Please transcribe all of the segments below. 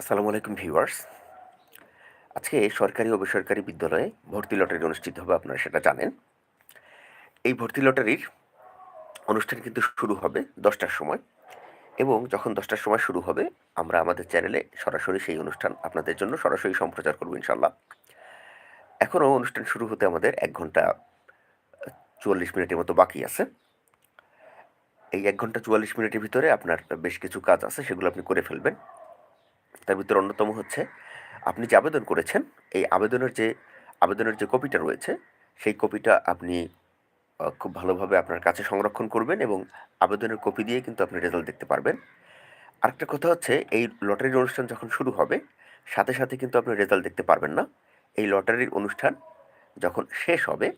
আসসালামু আলাইকুম ভিউয়ার্স। আজকে সরকারি ও বেসরকারি বিদ্যালয়ে ভর্তি লটারি অনুষ্ঠিত হবে, আপনারা সেটা জানেন। এই ভর্তি লটারির অনুষ্ঠান কিন্তু শুরু হবে দশটার সময় এবং যখন দশটার সময় শুরু হবে, আমরা আমাদের চ্যানেলে সরাসরি সেই অনুষ্ঠান আপনাদের জন্য সরাসরি সম্প্রচার করব ইনশাল্লাহ এখনও অনুষ্ঠান শুরু হতে আমাদের এক ঘণ্টা চুয়াল্লিশ মিনিটের মতো বাকি আছে। এই এক ঘণ্টা চুয়াল্লিশ মিনিটের ভিতরে আপনার বেশ কিছু কাজ আছে, সেগুলো আপনি করে ফেলবেন। তার ভিতরে অন্যতম হচ্ছে, আপনি যে আবেদন করেছেন, এই আবেদনের যে আবেদনের যে কপিটা রয়েছে, সেই কপিটা আপনি খুব ভালোভাবে আপনার কাছে সংরক্ষণ করবেন এবং আবেদনের কপি দিয়ে কিন্তু আপনি রেজাল্ট দেখতে পারবেন। আরেকটা কথা হচ্ছে, এই লটারির অনুষ্ঠান যখন শুরু হবে, সাথে সাথে কিন্তু আপনি রেজাল্ট দেখতে পারবেন না। এই লটারির অনুষ্ঠান যখন শেষ হবে,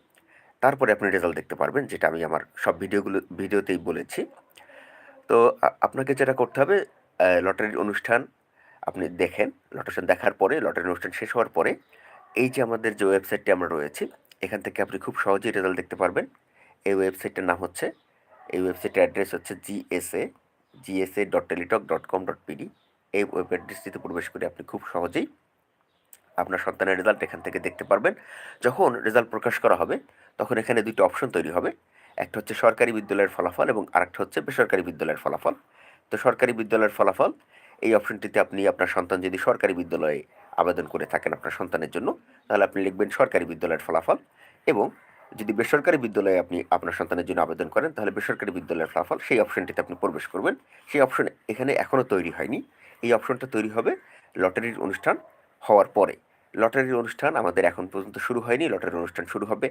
তারপরে আপনি রেজাল্ট দেখতে পারবেন, যেটা আমি আমার সব ভিডিওগুলো, ভিডিওতেই বলেছি। তো আপনাকে যেটা করতে হবে লটারির অনুষ্ঠান আপনি দেখেন লটারিশন দেখার পরে লটারি অনুষ্ঠান শেষ হওয়ার পরে, এই যে আমাদের যে ওয়েবসাইটটি আমরা রয়েছি, এখান থেকে আপনি খুব সহজেই রেজাল্ট দেখতে পারবেন। এই ওয়েবসাইটটার নাম হচ্ছে, এই ওয়েবসাইটের অ্যাড্রেস হচ্ছে GSA GSA dot Teletalk dot com dot BD এই ওয়েব অ্যাড্রেসটিতে প্রবেশ করে আপনি খুব সহজেই আপনার সন্তানের রেজাল্ট এখান থেকে দেখতে পারবেন। যখন রেজাল্ট প্রকাশ করা হবে, তখন এখানে দুটো অপশন তৈরি হবে। একটা হচ্ছে সরকারি বিদ্যালয়ের ফলাফল এবং আরেকটা হচ্ছে বেসরকারি বিদ্যালয়ের ফলাফল। তো সরকারি বিদ্যালয়ের ফলাফল এই অপশনটিতে আপনি আপনার সন্তান যদি সরকারি বিদ্যালয়ে আবেদন করে থাকেন আপনার সন্তানের জন্য, তাহলে আপনি লিখবেন সরকারি বিদ্যালয়ের ফলাফল এবং যদি বেসরকারি বিদ্যালয়ে আপনি আপনার সন্তানের জন্য আবেদন করেন, তাহলে বেসরকারি বিদ্যালয়ের ফলাফল সেই অপশনটিতে আপনি প্রবেশ করবেন। সেই অপশন এখানে এখনও তৈরি হয়নি। এই অপশনটা তৈরি হবে লটারির অনুষ্ঠান হওয়ার পরে। লটারির অনুষ্ঠান আমাদের এখন পর্যন্ত শুরু হয়নি। লটারির অনুষ্ঠান শুরু হবে।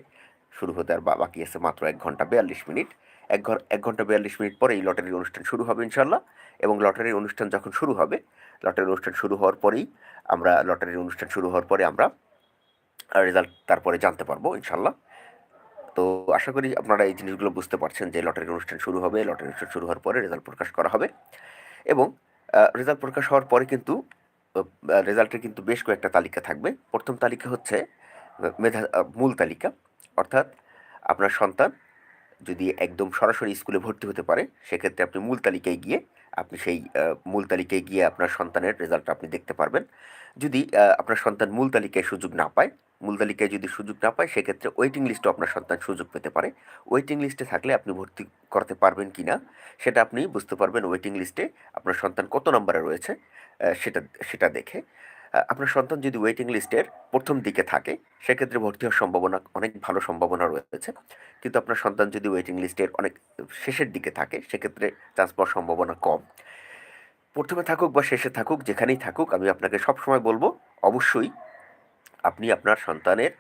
শুরু হতে আর বাকি আছে মাত্র এক ঘণ্টা বিয়াল্লিশ মিনিট। এক ঘর এক ঘণ্টা বিয়াল্লিশ মিনিট পরে এই লটারির অনুষ্ঠান শুরু হবে ইনশাল্লাহ এবং লটারির অনুষ্ঠান যখন শুরু হবে, লটারির অনুষ্ঠান শুরু হওয়ার পরেই আমরা, লটারির অনুষ্ঠান শুরু হওয়ার পরে আমরা রেজাল্ট তারপরে জানতে পারব ইনশাল্লাহ তো আশা করি আপনারা এই জিনিসগুলো বুঝতে পারছেন যে লটারির অনুষ্ঠান শুরু হবে, লটারির অনুষ্ঠান শুরু হওয়ার পরে রেজাল্ট প্রকাশ করা হবে। এবং রেজাল্ট প্রকাশ হওয়ার পরে কিন্তু রেজাল্টের কিন্তু বেশ কয়েকটা তালিকা থাকবে। প্রথম তালিকা হচ্ছে, মেধা মূল তালিকা। অর্থাৎ আপনার সন্তান যদি একদম সরাসরি স্কুলে ভর্তি হতে পারে, সেক্ষেত্রে আপনি মূল তালিকায় গিয়ে আপনি সেই মূল তালিকায় গিয়ে আপনার সন্তানের রেজাল্ট আপনি দেখতে পারবেন। যদি আপনার সন্তান মূল তালিকায় সুযোগ না পায়, মূল তালিকায় যদি সুযোগ না পায়, সেক্ষেত্রে ওয়েটিং লিস্টে আপনার সন্তান সুযোগ পেতে পারে। ওয়েটিং লিস্টে থাকলে আপনি ভর্তি করতে পারবেন কি না সেটা আপনি বুঝতে পারবেন। ওয়েটিং লিস্টে আপনার সন্তান কত নম্বরে রয়েছে সেটা সেটা দেখে। আপনার সন্তান যদি ওয়েটিং লিস্টের প্রথম দিকে থাকে, সেক্ষেত্রে ভর্তি হওয়ার সম্ভাবনা, অনেক ভালো সম্ভাবনা রয়েছে। কিন্তু আপনার সন্তান যদি ওয়েটিং লিস্টের অনেক শেষের দিকে থাকে, সেক্ষেত্রে চান্স পাওয়ার সম্ভাবনা কম। প্রথমে থাকুক বা শেষে থাকুক, যেখানেই থাকুক, আমি আপনাকে সবসময় বলব, অবশ্যই আপনি আপনার সন্তানের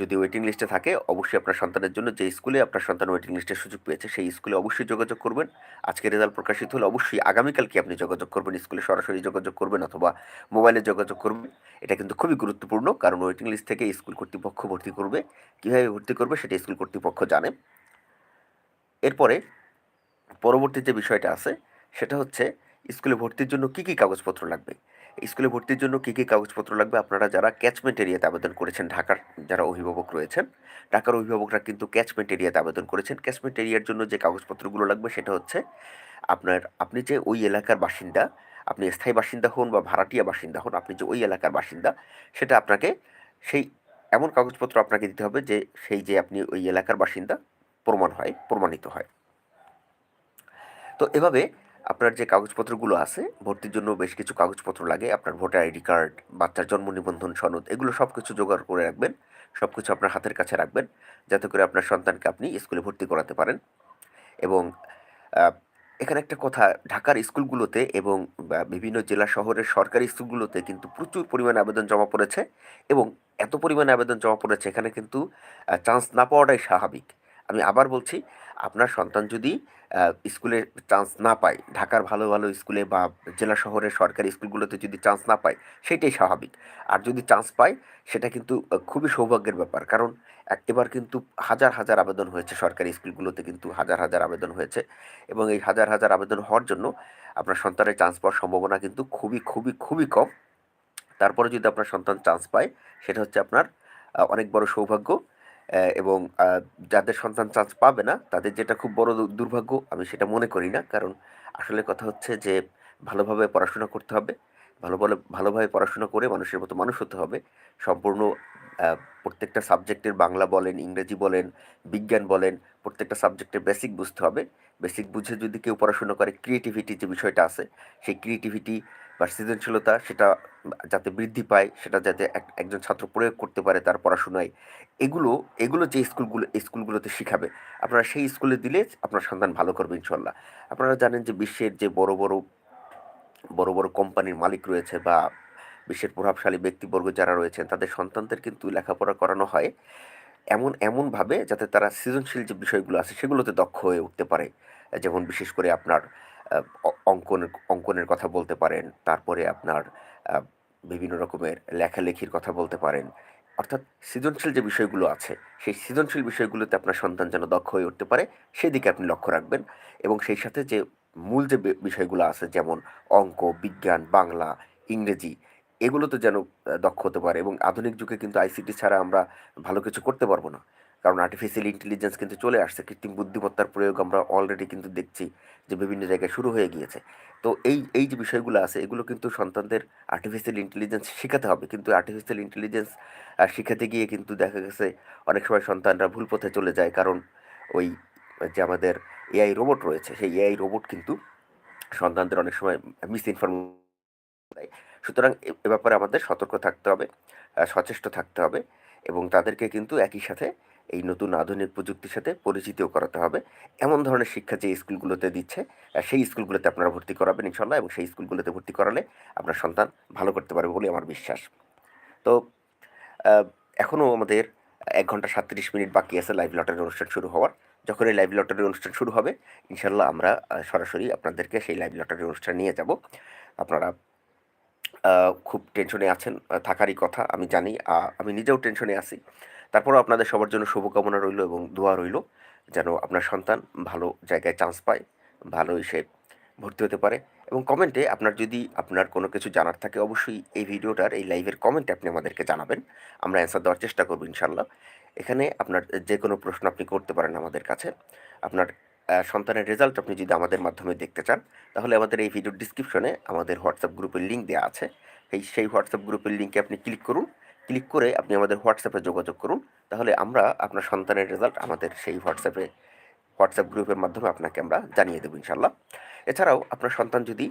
যদি ওয়েটিং লিস্টে থাকে, অবশ্যই আপনার সন্তানের জন্য যে স্কুলে আপনার সন্তান ওয়েটিং লিস্টের সুযোগ পেয়েছে, সেই স্কুলে অবশ্যই যোগাযোগ করবেন। আজকে রেজাল্ট প্রকাশিত হলে অবশ্যই আগামীকালকে আপনি যোগাযোগ করবেন স্কুলে সরাসরি যোগাযোগ করবেন অথবা মোবাইলে যোগাযোগ করবেন। এটা কিন্তু খুবই গুরুত্বপূর্ণ, কারণ ওয়েটিং লিস্ট থেকে স্কুল কর্তৃপক্ষ ভর্তি করবে। কীভাবে ভর্তি করবে সেটা স্কুল কর্তৃপক্ষ জানে। এরপরে পরবর্তী যে বিষয়টা আছে, সেটা হচ্ছে স্কুলে ভর্তির জন্য কী কী কাগজপত্র লাগবে? স্কুলে ভর্তির জন্য কী কী কাগজপত্র লাগবে? আপনারা যারা ক্যাচমেন্ট এরিয়াতে আবেদন করেছেন, ঢাকার যারা অভিভাবক রয়েছেন, ঢাকার অভিভাবকরা কিন্তু ক্যাচমেন্ট এরিয়াতে আবেদন করেছেন। ক্যাচমেন্ট এরিয়ার জন্য যে কাগজপত্রগুলো লাগবে সেটা হচ্ছে আপনার, আপনি যে ওই এলাকার বাসিন্দা, আপনি স্থায়ী বাসিন্দা হন বা ভাড়াটিয়া বাসিন্দা হন, আপনি যে ওই এলাকার বাসিন্দা, সেটা আপনাকে সেই এমন কাগজপত্র আপনাকে দিতে হবে যে সেই যে আপনি ওই এলাকার বাসিন্দা প্রমাণ হয়, প্রমাণিত হয়। তো এভাবে আপনার যে কাগজপত্রগুলো আছে, ভর্তির জন্য বেশ কিছু কাগজপত্র লাগে। আপনার ভোটার আইডি কার্ড, বাচ্চার জন্ম নিবন্ধন সনদ, এগুলো সব কিছু জোগাড় করে রাখবেন। সব কিছু আপনার হাতের কাছে রাখবেন, যাতে করে আপনার সন্তানকে আপনি স্কুলে ভর্তি করাতে পারেন। এবং এখানে একটা কথা, ঢাকার স্কুলগুলোতে এবং বিভিন্ন জেলা শহরের সরকারি স্কুলগুলোতে কিন্তু প্রচুর পরিমাণে আবেদন জমা পড়েছে। এবং এত পরিমাণে আবেদন জমা পড়েছে, এখানে কিন্তু চান্স না পাওয়াটাই স্বাভাবিক। আমি আবার বলছি আপনার সন্তান যদি স্কুলে চান্স না পায়, ঢাকার ভালো ভালো স্কুলে বা জেলা শহরের সরকারি স্কুলগুলোতে যদি চান্স না পায়, সেটাই স্বাভাবিক। আর যদি চান্স পায়, সেটা কিন্তু খুবই সৌভাগ্যের ব্যাপার। কারণ এবার কিন্তু হাজার হাজার আবেদন হয়েছে, সরকারি স্কুলগুলোতে কিন্তু হাজার হাজার আবেদন হয়েছে। এবং এই হাজার হাজার আবেদন হওয়ার জন্য আপনার সন্তানের চান্স পাওয়ার সম্ভাবনা কিন্তু খুবই খুবই খুবই কম। তারপরে যদি আপনার সন্তান চান্স পায়, সেটা হচ্ছে আপনার অনেক বড় সৌভাগ্য। এবং যাদের সন্তান চান্স পাবে না, তাদের যেটা খুব বড় দুর্ভাগ্য, আমি সেটা মনে করি না। কারণ আসলে কথা হচ্ছে যে, ভালোভাবে পড়াশোনা করতে হবে, ভালো ভালো ভালোভাবে পড়াশোনা করে মানুষের মতো মানুষ হতে হবে। সম্পূর্ণ প্রত্যেকটা সাবজেক্টের বাংলা বলেন, ইংরেজি বলেন, বিজ্ঞান বলেন, প্রত্যেকটা সাবজেক্টের বেসিক বুঝতে হবে। বেসিক বুঝে যদি কেউ পড়াশোনা করে, ক্রিয়েটিভিটি যে বিষয়টা আছে, সেই ক্রিয়েটিভিটি বা সৃজনশীলতা সেটা যাতে বৃদ্ধি পায়, সেটা যাতে একজন ছাত্র প্রয়োগ করতে পারে তার পড়াশোনায়। এগুলো এগুলো যে স্কুলগুলো স্কুলগুলোতে শিখাবে। আপনারা সেই স্কুলে দিলে আপনার সন্তান ভালো করবে ইনশাল্লাহ আপনারা জানেন যে বিশ্বের যে বড় বড় বড় বড় কোম্পানির মালিক রয়েছে বা বিশ্বের প্রভাবশালী ব্যক্তিবর্গ যারা রয়েছেন, তাদের সন্তানদের কিন্তু লেখাপড়া করানো হয় এমন, এমনভাবে যাতে তারা সৃজনশীল যে বিষয়গুলো আছে সেগুলোতে দক্ষ হয়ে উঠতে পারে। যেমন বিশেষ করে আপনার অঙ্কনের অঙ্কনের কথা বলতে পারেন, তারপরে আপনার বিভিন্ন রকমের লেখালেখির কথা বলতে পারেন। অর্থাৎ সৃজনশীল যে বিষয়গুলো আছে, সেই সৃজনশীল বিষয়গুলোতে আপনার সন্তান যেন দক্ষ হয়ে উঠতে পারে, সেদিকে আপনি লক্ষ্য রাখবেন। এবং সেই সাথে যে মূল যে বিষয়গুলো আছে, যেমন অঙ্ক, বিজ্ঞান, বাংলা, ইংরেজি, এগুলোতে যেন দক্ষ হতে পারে। এবং আধুনিক যুগে কিন্তু আইসিটি ছাড়া আমরা ভালো কিছু করতে পারব না। কারণ আর্টিফিশিয়াল ইন্টেলিজেন্স কিন্তু চলে আসছে, কৃত্রিম বুদ্ধিমত্তার প্রয়োগ আমরা অলরেডি কিন্তু দেখছি যে বিভিন্ন জায়গায় শুরু হয়ে গিয়েছে। তো এই এই যে বিষয়গুলো আছে, এগুলো কিন্তু সন্তানদের আর্টিফিশিয়াল ইন্টেলিজেন্স শেখাতে হবে। কিন্তু আর্টিফিশিয়াল ইন্টেলিজেন্স শেখাতে গিয়ে কিন্তু দেখা গেছে অনেক সময় সন্তানরা ভুল পথে চলে যায় কারণ ওই যে আমাদের এআই রোবট রয়েছে, সেই এআই রোবট কিন্তু সন্তানদের অনেক সময় মিস ইনফরমেশন দেয়। সুতরাং এ ব্যাপারে আমাদের সতর্ক থাকতে হবে সচেষ্ট থাকতে হবে এবং তাদেরকে কিন্তু একই সাথে এই নতুন আধুনিক প্রযুক্তির সাথে পরিচিতিও করাতে হবে। এমন ধরনের শিক্ষা যে স্কুলগুলোতে দিচ্ছে সেই স্কুলগুলোতে আপনারা ভর্তি করাবেন ইনশাল্লাহ এবং সেই স্কুলগুলোতে ভর্তি করালে আপনার সন্তান ভালো করতে পারবে বলে আমার বিশ্বাস। তো এখনও আমাদের এক ঘণ্টা সাতত্রিশ মিনিট বাকি আছে লাইভ লটারি অনুষ্ঠান শুরু হওয়ার। যখন এই লাইভ লটারি অনুষ্ঠান শুরু হবে ইনশাল্লাহ আমরা সরাসরি আপনাদেরকে সেই লাইভ লটারি অনুষ্ঠান নিয়ে যাব। আপনারা খুব টেনশনে আছেন থাকারই কথা, আমি জানি আমি নিজেও টেনশনে আছি। তারপরও আপনাদের সবার জন্য শুভকামনা রইল এবং দোয়া রইল যেন আপনার সন্তান ভালো জায়গায় চান্স পায়, ভালো এসে ভর্তি হতে পারে এবং কমেন্টে আপনার যদি আপনার কোনো কিছু জানার থাকে অবশ্যই এই ভিডিওটার, এই লাইভের কমেন্টে আপনি আমাদেরকে জানাবেন। আমরা অ্যান্সার দেওয়ার চেষ্টা করব ইনশাল্লাহ এখানে আপনার যে কোনো প্রশ্ন আপনি করতে পারেন আমাদের কাছে। আপনার সন্তানের রেজাল্ট আপনি যদি আমাদের মাধ্যমে দেখতে চান, তাহলে আমাদের এই ভিডিওর ডিসক্রিপশনে আমাদের হোয়াটসঅ্যাপ গ্রুপের লিঙ্ক দেওয়া আছে। এই সেই হোয়াটসঅ্যাপ গ্রুপের লিঙ্কে আপনি ক্লিক করুন। ক্লিক করে আপনি আমাদের হোয়াটসঅ্যাপে যোগাযোগ করুন। তাহলে আমরা আপনার সন্তানের রেজাল্ট আমাদের সেই হোয়াটসঅ্যাপে, হোয়াটসঅ্যাপ গ্রুপের মাধ্যমে আপনাকে আমরা জানিয়ে দেবো ইনশাল্লাহ এছাড়াও আপনার সন্তান যদি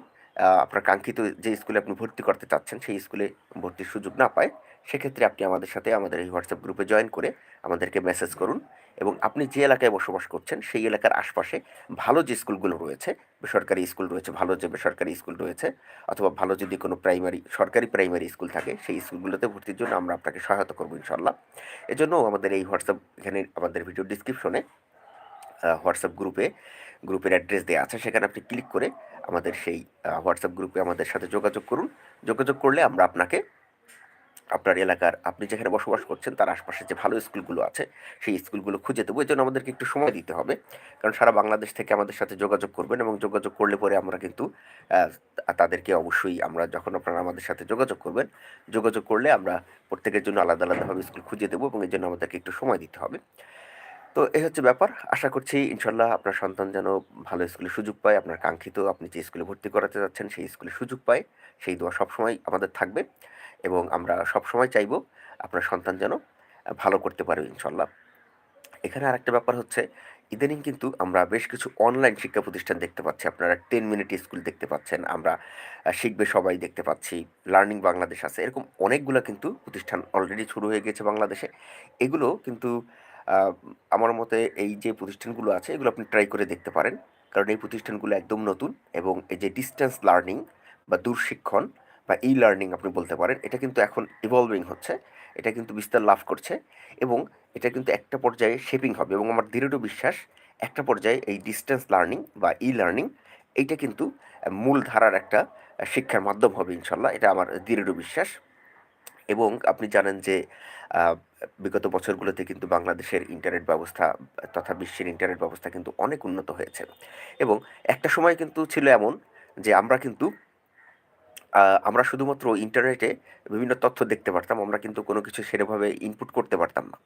আপনার কাঙ্ক্ষিত যে স্কুলে আপনি ভর্তি করতে চাচ্ছেন, সেই স্কুলে ভর্তির সুযোগ না পায়, সেক্ষেত্রে আপনি আমাদের সাথে আমাদের এই হোয়াটসঅ্যাপ গ্রুপে জয়েন করে আমাদেরকে মেসেজ করুন। এবং আপনি যে এলাকায় বসবাস করছেন, সেই এলাকার আশপাশে ভালো যে স্কুলগুলো রয়েছে, বেসরকারি স্কুল রয়েছে, ভালো যে বেসরকারি স্কুল রয়েছে, অথবা ভালো যদি কোনো প্রাইমারি, সরকারি প্রাইমারি স্কুল থাকে, সেই স্কুলগুলোতে ভর্তির জন্য আমরা আপনাকে সহায়তা করব ইনশাল্লাহ এজন্য আমাদের এই হোয়াটসঅ্যাপ, এখানে আমাদের ভিডিও ডিসক্রিপশনে হোয়াটসঅ্যাপ গ্রুপে, গ্রুপের অ্যাড্রেস দেওয়া আছে, সেখানে আপনি ক্লিক করে আমাদের সেই হোয়াটসঅ্যাপ গ্রুপে আমাদের সাথে যোগাযোগ করুন। যোগাযোগ করলে আমরা আপনাকে আপনার এলাকার আপনি যেখানে বসবাস করছেন, তার আশপাশে যে ভালো স্কুলগুলো আছে, সেই স্কুলগুলো খুঁজে দেবো। এই জন্য আমাদেরকে একটু সময় দিতে হবে। কারণ সারা বাংলাদেশ থেকে আমাদের সাথে যোগাযোগ করবেন এবং যোগাযোগ করলে পরে আমরা কিন্তু তাদেরকে অবশ্যই আমরা যখন আপনারা আমাদের সাথে যোগাযোগ করবেন, যোগাযোগ করলে আমরা প্রত্যেকের জন্য আলাদা আলাদাভাবে স্কুল খুঁজে দেবো এবং এই জন্য আমাদেরকে একটু সময় দিতে হবে। তো এই হচ্ছে ব্যাপার। আশা করছি ইনশাল্লাহ আপনার সন্তান যেন ভালো স্কুলে সুযোগ পায়। আপনার কাঙ্ক্ষিত আপনি যে স্কুলে ভর্তি করাতে যাচ্ছেন, সেই স্কুলে সুযোগ পায়। সেই দোয়া সবসময় আমাদের থাকবে। এবং আমরা সবসময় চাইব আপনার সন্তান যেন ভালো করতে পারবে ইনশাল্লাহ। এখানে আরেকটা ব্যাপার হচ্ছে, ইদানিং কিন্তু আমরা বেশ কিছু অনলাইন শিক্ষা প্রতিষ্ঠান দেখতে পাচ্ছি। আপনারা টেন মিনিট স্কুল দেখতে পাচ্ছেন, আমরা শিখবে সবাই দেখতে পাচ্ছি লার্নিং বাংলাদেশ আছে। এরকম অনেকগুলো কিন্তু প্রতিষ্ঠান অলরেডি শুরু হয়ে গেছে বাংলাদেশে। এগুলো কিন্তু আমার মতে এই যে প্রতিষ্ঠানগুলো আছে, এগুলো আপনি ট্রাই করে দেখতে পারেন। কারণ এই প্রতিষ্ঠানগুলো একদম নতুন এবং এই যে ডিস্টেন্স লার্নিং বা দূরশিক্ষণ বা ই লার্নিং আপনি বলতে পারেন, এটা কিন্তু এখন ইভলভিং হচ্ছে, এটা কিন্তু বিস্তার লাভ করছে এবং এটা কিন্তু একটা পর্যায়ে শেপিং হবে এবং আমার দৃঢ় বিশ্বাস একটা পর্যায়ে এই ডিস্টেন্স লার্নিং বা ই লার্নিং এইটা কিন্তু মূল ধারার একটা শিক্ষার মাধ্যম হবে ইনশাল্লাহ, এটা আমার দৃঢ় বিশ্বাস এবং আপনি জানেন যে বিগত বছরগুলোতে কিন্তু বাংলাদেশের ইন্টারনেট ব্যবস্থা তথা বিশ্বের ইন্টারনেট ব্যবস্থা কিন্তু অনেক উন্নত হয়েছে এবং একটা সময় কিন্তু ছিল এমন যে আমরা কিন্তু আমরা শুধুমাত্র ইন্টারনেটে বিভিন্ন তথ্য দেখতে পারতাম, আমরা কিন্তু কোনো কিছু সেরকমভাবে ইনপুট করতে পারতাম না।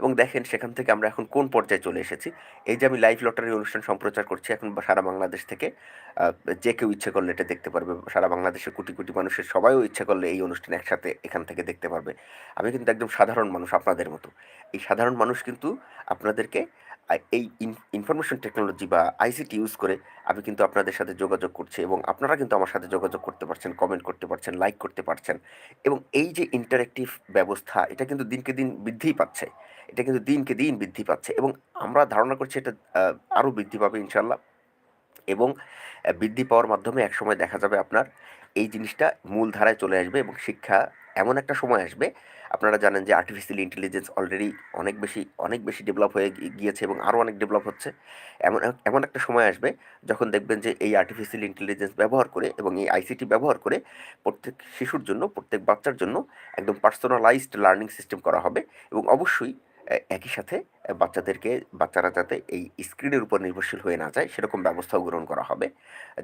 এবং দেখেন, সেখান থেকে আমরা এখন কোন পর্যায়ে চলে এসেছি? এই যে আমি লাইভ লটারি অনুষ্ঠান সম্প্রচার করছি এখন সারা বাংলাদেশ থেকে যে কেউ ইচ্ছে করলে এটা দেখতে পারবে। সারা বাংলাদেশের কোটি কোটি মানুষের সবাইও ইচ্ছে করলে এই অনুষ্ঠান একসাথে এখান থেকে দেখতে পারবে। আমি কিন্তু একদম সাধারণ মানুষ আপনাদের মতো। এই সাধারণ মানুষ কিন্তু আপনাদেরকে এই ইনফরমেশন টেকনোলজি বা আইসিটি ইউজ করে আমি কিন্তু আপনাদের সাথে যোগাযোগ করছি এবং আপনারা কিন্তু আমার সাথে যোগাযোগ করতে পারছেন কমেন্ট করতে পারছেন লাইক করতে পারছেন এবং এই যে ইন্টারেক্টিভ ব্যবস্থা, এটা কিন্তু দিনকে দিন বৃদ্ধিই পাচ্ছে। এটা কিন্তু দিনকে দিন বৃদ্ধি পাচ্ছে এবং আমরা ধারণা করছি এটা আরও বৃদ্ধি পাবে ইনশাল্লাহ এবং বৃদ্ধি পাওয়ার মাধ্যমে একসময় দেখা যাবে আপনার এই জিনিসটা মূল ধারায় চলে আসবে এবং শিক্ষা এমন একটা সময় আসবে আপনারা জানেন যে আর্টিফিশিয়াল ইন্টেলিজেন্স অলরেডি অনেক বেশি অনেক বেশি ডেভেলপ হয়ে গিয়েছে এবং আরও অনেক ডেভেলপ হচ্ছে। এমন এমন একটা সময় আসবে যখন দেখবেন যে এই আর্টিফিশিয়াল ইন্টেলিজেন্স ব্যবহার করে এবং এই আইসিটি ব্যবহার করে প্রত্যেক শিশুর জন্য, প্রত্যেক বাচ্চার জন্য একদম পার্সোনালাইজড লার্নিং সিস্টেম করা হবে এবং অবশ্যই একই সাথে বাচ্চাদেরকে, বাচ্চারা যাতে এই স্ক্রিনের উপর নির্ভরশীল হয়ে না যায়, সেরকম ব্যবস্থাও গ্রহণ করা হবে,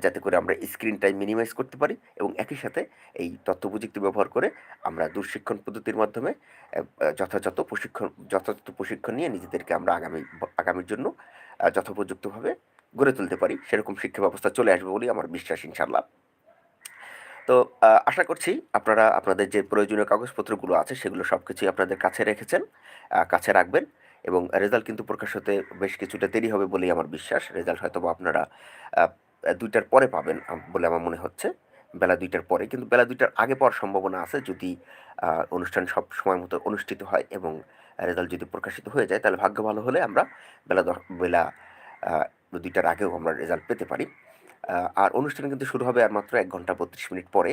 যাতে করে আমরা স্ক্রিন টাইম মিনিমাইজ করতে পারি এবং একই সাথে এই তথ্য প্রযুক্তি ব্যবহার করে আমরা দূরশিক্ষণ পদ্ধতির মাধ্যমে যথাযথ প্রশিক্ষণ যথাযথ প্রশিক্ষণ নিয়ে নিজেদেরকে আমরা আগামী, আগামীর জন্য যথোপযুক্তভাবে গড়ে তুলতে পারি, সেরকম শিক্ষা ব্যবস্থা চলে আসবে বলেই আমার বিশ্বাস ইনশাল্লাহ তো আশা করছি আপনারা আপনাদের যে প্রয়োজনীয় কাগজপত্রগুলো আছে সেগুলো সব কিছুই আপনাদের কাছে রেখেছেন কাছে রাখবেন এবং রেজাল্ট কিন্তু প্রকাশ হতে বেশ কিছুটা দেরি হবে বলেই আমার বিশ্বাস। রেজাল্ট হয়তো বা আপনারা দুইটার পরে পাবেন বলে আমার মনে হচ্ছে। বেলা দুইটার পরে। কিন্তু বেলা দুইটার আগে পাওয়ার সম্ভাবনা আছে যদি অনুষ্ঠান সব সময় মতো অনুষ্ঠিত হয় এবং রেজাল্ট যদি প্রকাশিত হয়ে যায় তাহলে ভাগ্য ভালো হলে আমরা বেলা বেলা দুইটার আগেও আমরা রেজাল্ট পেতে পারি। আর অনুষ্ঠান কিন্তু শুরু হবে আর মাত্র এক ঘণ্টা বত্রিশ মিনিট পরে।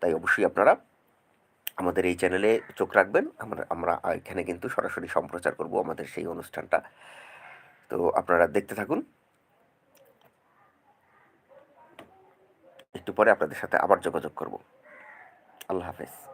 তাই অবশ্যই আপনারা আমাদের এই চ্যানেলে চোখ রাখবেন। আমরা আমরা এখানে কিন্তু সরাসরি সম্প্রচার করব আমাদের সেই অনুষ্ঠানটা। তো আপনারা দেখতে থাকুন। একটু পরে আপনাদের সাথে আবার যোগাযোগ করব। আল্লাহ হাফেজ।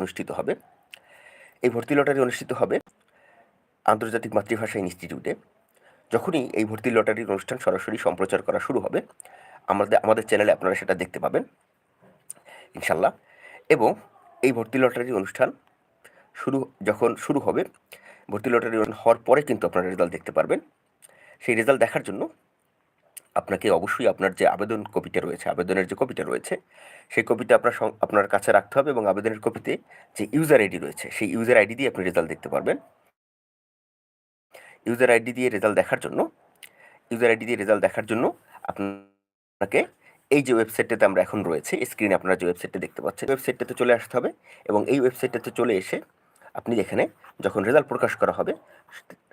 অনুষ্ঠিত হবে। এই ভর্তি লটারি অনুষ্ঠিত হবে আন্তর্জাতিক মাতৃভাষা ইনস্টিটিউটে। যখনই এই ভর্তি লটারির অনুষ্ঠান সরাসরি সম্প্রচার করা শুরু হবে, আমাদের আমাদের চ্যানেলে আপনারা সেটা দেখতে পাবেন ইনশাল্লাহ এবং এই ভর্তি লটারির অনুষ্ঠান শুরু, যখন শুরু হবে, ভর্তি লটারি হওয়ার পরে কিন্তু আপনারা রেজাল্ট দেখতে পারবেন। সেই রেজাল্ট দেখার জন্য আপনাকে অবশ্যই আপনার যে আবেদন কপিটা রয়েছে, আবেদনের যে কপিটা রয়েছে, সেই কপিটা আপনার আপনার কাছে রাখতে হবে এবং আবেদনের কপিতে যে ইউজার আইডি রয়েছে, সেই ইউজার আইডি দিয়ে আপনি রেজাল্ট দেখতে পারবেন। ইউজার আইডি দিয়ে রেজাল্ট দেখার জন্য ইউজার আইডি দিয়ে রেজাল্ট দেখার জন্য আপনাকে এই যে ওয়েবসাইটটাতে আমরা এখন রয়েছে স্ক্রিনে আপনারা যে ওয়েবসাইটটা দেখতে পাচ্ছেন ওয়েবসাইটটাতে চলে আসতে হবে এবং এই ওয়েবসাইটটাতে চলে এসে আপনি এখানে যখন রেজাল্ট প্রকাশ করা হবে,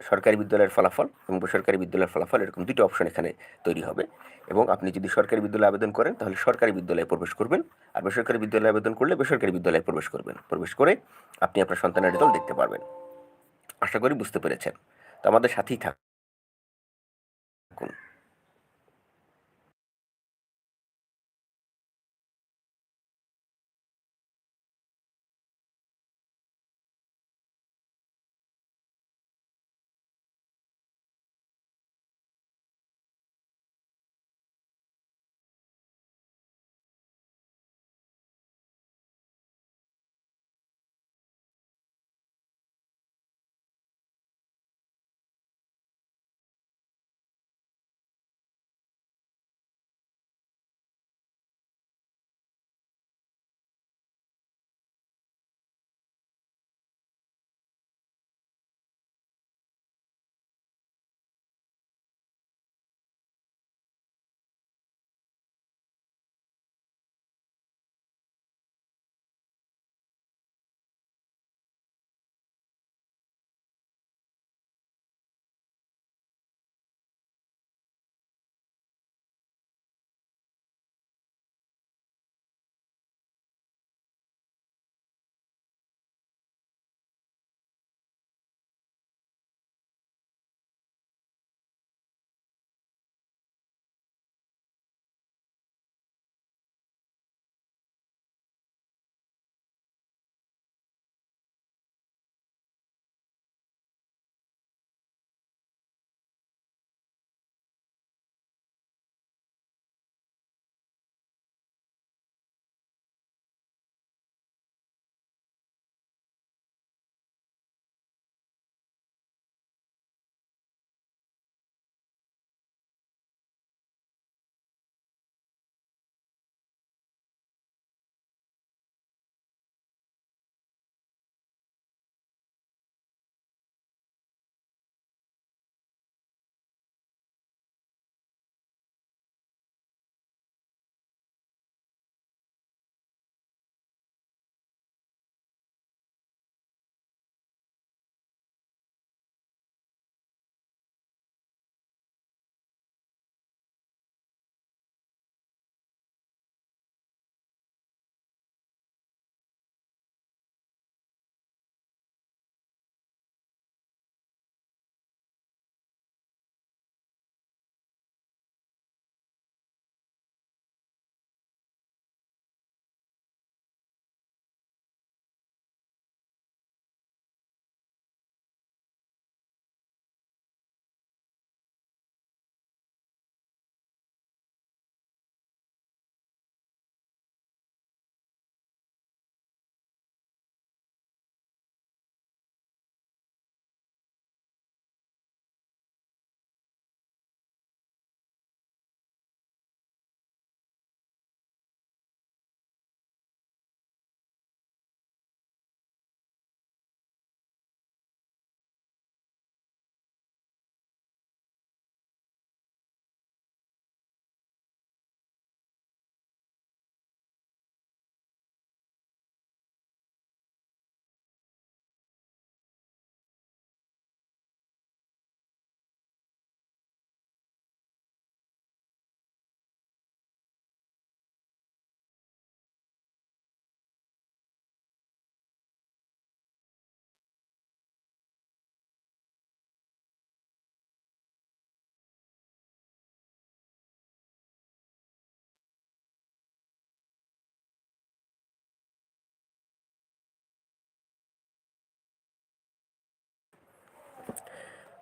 সরকারি বিদ্যালয়ের ফলাফল এবং বেসরকারি বিদ্যালয়ের ফলাফল, এরকম দুটো অপশন এখানে তৈরি হবে। এবং আপনি যদি সরকারি বিদ্যালয়ে আবেদন করেন, তাহলে সরকারি বিদ্যালয়ে প্রবেশ করবেন আর বেসরকারি বিদ্যালয়ে আবেদন করলে বেসরকারি বিদ্যালয়ে প্রবেশ করবেন। প্রবেশ করে আপনি আপনার সন্তানের রেজাল্ট দেখতে পারবেন। আশা করি বুঝতে পেরেছেন। তো আমাদের সাথেই থাকুন।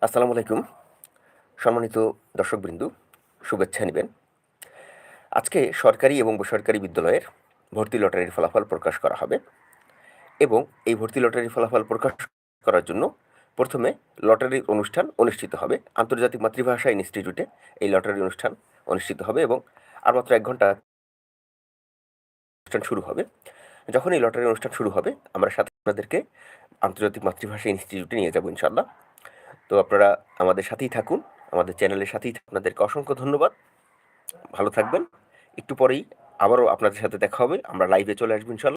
আসসালামু আলাইকুম। সম্মানিত দর্শকবৃন্দু, শুভেচ্ছা নেবেন। আজকে সরকারি এবং বেসরকারি বিদ্যালয়ের ভর্তি লটারির ফলাফল প্রকাশ করা হবে এবং এই ভর্তি লটারির ফলাফল প্রকাশ করার জন্য প্রথমে লটারির অনুষ্ঠান অনুষ্ঠিত হবে। আন্তর্জাতিক মাতৃভাষা ইনস্টিটিউটে এই লটারি অনুষ্ঠান অনুষ্ঠিত হবে এবং আর মাত্র এক ঘণ্টা অনুষ্ঠান শুরু হবে। যখন এই লটারি অনুষ্ঠান শুরু হবে, আমরা সাথে আপনাদেরকে আন্তর্জাতিক মাতৃভাষা ইনস্টিটিউটে নিয়ে যাব ইনশাল্লাহ তো আপনারা আমাদের সাথেই থাকুন, আমাদের চ্যানেলের সাথেই আপনাদেরকে অসংখ্য ধন্যবাদ। ভালো থাকবেন। একটু পরেই আবারও আপনাদের সাথে দেখা হবে। আমরা লাইভে চলে আসব ইনশাল্লাহ